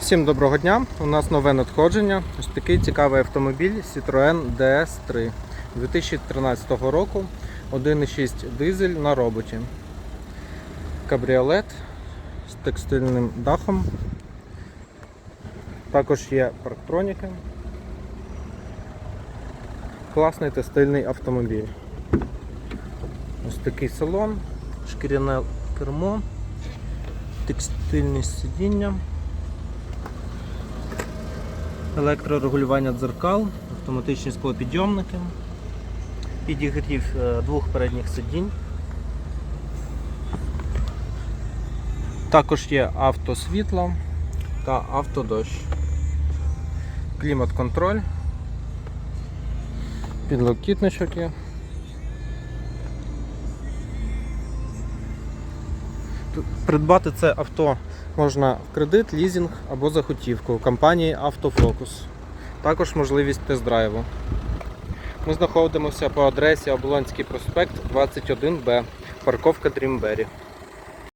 Всім доброго дня! У нас нове надходження. Ось такий цікавий автомобіль Citroën DS3 2013 року. 1,6 дизель на роботі. Кабріолет з текстильним дахом. Також є парктроніки. Класний та стильний автомобіль. Ось такий салон, шкіряне кермо, текстильні сидіння. Електрорегулювання дзеркал, автоматичні склопідйомники, підігрів е, двох передніх сидінь. Також є автосвітло та автодощ. Клімат-контроль, підлокітничок є. Придбати це авто можна в кредит, лізінг або за готівку компанії Автофокус. Також можливість тест-драйву. Ми знаходимося по адресі Оболонський проспект 21Б, парковка Дрімбері.